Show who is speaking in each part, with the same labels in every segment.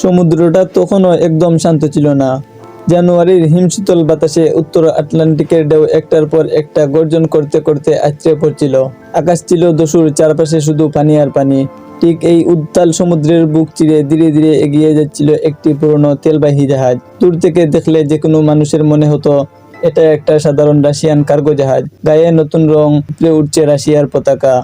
Speaker 1: সমুদ্রটা তখনও একদম শান্ত ছিল না। জানুয়ারির হিমশীতল বাতাসে উত্তর আটলান্টিকের ঢেউ একটার পর একটা গর্জন করতে করতে আছড়ে পড়ছিল। আকাশ ছিল দস্যুর চারপাশে শুধু পানি আর পানি। ঠিক এই উত্তাল সমুদ্রের বুক চিরে ধীরে ধীরে এগিয়ে যাচ্ছিল একটি পুরনো তেলবাহী জাহাজ। দূর থেকে দেখলে যে কোনো মানুষের মনে হতো, এটা একটা সাধারণ রাশিয়ান কার্গো জাহাজ। গায়ে নতুন রং উঠছে রাশিয়ার পতাকা।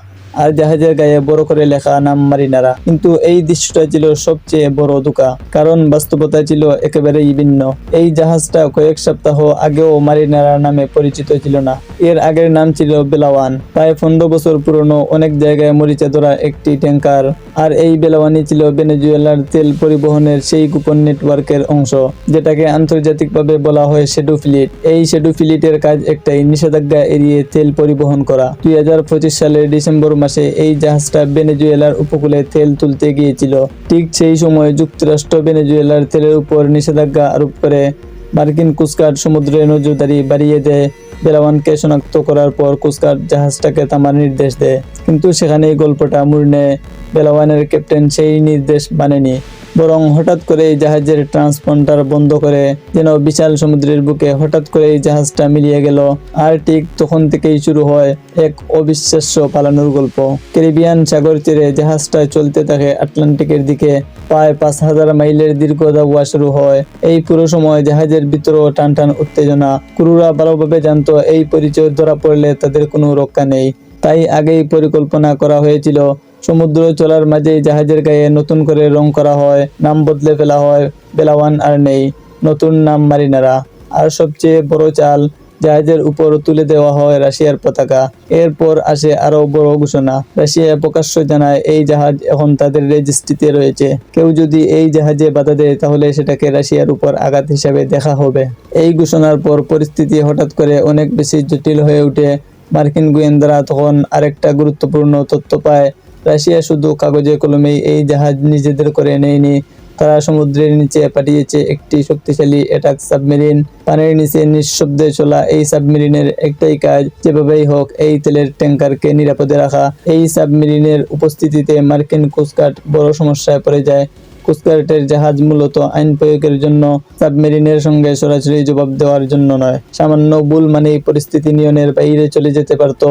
Speaker 1: আর জাহাজের গায়ে বড় করে লেখা নাম মারিনারা। কিন্তু এই দৃশ্যটা ছিল সবচেয়ে বড় ধোকা কারণ বাস্তবতা ছিল একেবারেই ভিন্ন। এই জাহাজটা কয়েক সপ্তাহ আগেও মারিনারা নামে পরিচিত ছিল না। এর আগের নাম ছিল বেলাওয়ান। প্রায় পনেরো বছর পুরনো অনেক জায়গায় মরিচা ধরা একটি ট্যাঙ্কার আর এই বেলাওয়ানি ছিল ভেনেজুয়েলার তেল পরিবহনের সেই গোপন নেটওয়ার্কের অংশ, যেটাকে আন্তর্জাতিকভাবে বলা হয় শেডু ফ্লিট এই শেডু ফ্লিটের কাজ একটাই, নিষেধাজ্ঞা এড়িয়ে তেল পরিবহন করা। দুই হাজার পঁচিশ সালের ডিসেম্বর মাসে এই জাহাজটা ভেনেজুয়েলার উপকূলে তেল তুলতে গিয়েছিল। ঠিক সেই সময় যুক্তরাষ্ট্র ভেনেজুয়েলার তেলের উপর নিষেধাজ্ঞা আরোপ করে। মার্কিন কুস্কার সমুদ্রে নজরদারি বাড়িয়ে দেয়। বেলাওয়ানকে শনাক্ত করার পর কুস্কার জাহাজটাকে থামার নির্দেশ দেয়। কিন্তু সেখানেই গল্পটা মুড় নেয়। বেলাওয়ানের ক্যাপ্টেন সেই নির্দেশ মানেনি। বরং হঠাৎ করে এই জাহাজের ট্রান্সপন্ডার বন্ধ করে যেন বিশাল সমুদ্রের বুকে হঠাৎ করে এই জাহাজটা মিলিয়ে গেল। আর ঠিক তখন থেকেই শুরু হয় এক অবিশ্বাস্য পালানোর গল্প। ক্যারিবিয়ান সাগর তীরে জাহাজটা চলতে থাকে আটলান্টিকের দিকে। প্রায় পাঁচ হাজার মাইলের দীর্ঘ দাগুয়া শুরু হয়। এই পুরো সময় জাহাজের ভিতরেও টান টান উত্তেজনা। ক্রুরা ভালোভাবে জানতো এই পরিচয় ধরা পড়লে তাদের কোনো রক্ষা নেই। তাই আগেই পরিকল্পনা করা হয়েছিল সমুদ্র চলার মাঝে জাহাজের গায়ে নতুন করে রং করা হয়, নাম বদলে ফেলা হয়, বেলাওয়ান আর নেই, নতুন নাম মারিনারা। আর সবচেয়ে বড় চাল জাহাজের উপর তুলে দেওয়া হয় রাশিয়ার পতাকা। এরপর আসে আরও বড় ঘোষণা। রাশিয়া প্রকাশ্য জানায়, এই জাহাজ এখন তাদের রেজিস্ট্রিতে রয়েছে। কেউ যদি এই জাহাজে বাধা দেয়, তাহলে সেটাকে রাশিয়ার উপর আঘাত হিসাবে দেখা হবে। এই ঘোষণার পর পরিস্থিতি হঠাৎ করে অনেক বেশি জটিল হয়ে ওঠে। মার্কিন গোয়েন্দারা তখন আরেকটা গুরুত্বপূর্ণ তথ্য পায়। রাশিয়া শুধু কাগজে কলমেই এই জাহাজ নিজেদের করে নেয়নি। তারা সমুদ্রের নিচে পাঠিয়েছে একটি শক্তিশালী অ্যাটাক সাবমেরিন পানির নিচে নিঃশব্দে চলা এই সাবমেরিনের একটাই কাজ যেভাবেই হোক এই তেলের ট্যাঙ্কারকে নিরাপদে রাখা। এই সাবমেরিনের উপস্থিতিতে মার্কিন কোস্টগার্ড বড় সমস্যায় পড়ে যায়। কোস্টগার্ডের জাহাজ মূলত আইন প্রয়োগের জন্য সাবমেরিনের সঙ্গে সরাসরি জবাব দেওয়ার জন্য নয়। সামান্য ভুল মানেই পরিস্থিতি নিয়নের বাইরে চলে যেতে পারত,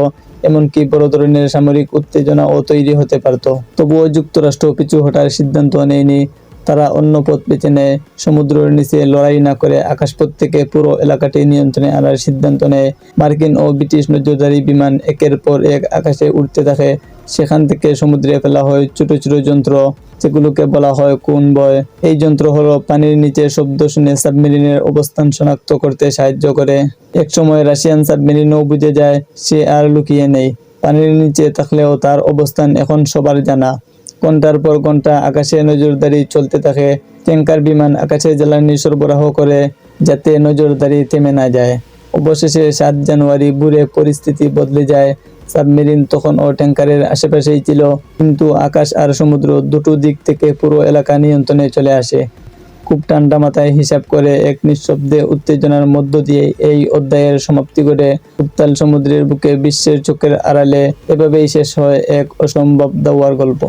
Speaker 1: এমনকি বড় ধরনের সামরিক উত্তেজনাও তৈরি হতে পারত। তবুও যুক্তরাষ্ট্র পিছু হটার সিদ্ধান্ত নেয়নি। তারা অন্য পথ বেছে নেয়, সমুদ্রের নিচে লড়াই না করে আকাশপথ থেকে পুরো এলাকাটি নিয়ন্ত্রণে আনার সিদ্ধান্ত নেয়। মার্কিন ও ব্রিটিশ নজরদারি বিমান একের পর এক আকাশে উঠতে থাকে সেখান থেকে সমুদ্রে ফেলা হয় ছোট ছোট যন্ত্র, যেগুলোকে বলা হয় কোন বয় এই যন্ত্র হলো পানির নিচে শব্দ শুনে সাবমেরিনের অবস্থান শনাক্ত করতে সাহায্য করে। একসময় রাশিয়ান সাবমেরিনও বুঝে যায়, সে আর লুকিয়ে নেই। পানির নিচে থাকলেও তার অবস্থান এখন সবার জানা। ঘণ্টার পর ঘণ্টা আকাশে নজরদারি চলতে থাকে। ট্যাঙ্কার বিমান আকাশে জ্বালানি সরবরাহ করে, যাতে নজরদারি থেমে না যায়। অবশেষে সাত জানুয়ারি ভোরে পরিস্থিতি বদলে যায়। সাবমেরিন তখন ও ট্যাঙ্কারের আশেপাশেই ছিল, কিন্তু আকাশ আর সমুদ্র দুটো দিক থেকে পুরো এলাকা নিয়ন্ত্রণে চলে আসে। খুব ঠান্ডা মাথায় হিসাব করে এক নিঃশব্দে উত্তেজনার মধ্য দিয়ে এই অধ্যায়ের সমাপ্তি ঘটে। উত্তাল সমুদ্রের বুকে বিশ্বের চোখের আড়ালে এভাবেই শেষ হয় এক অসম্ভব দাওয়ার গল্প।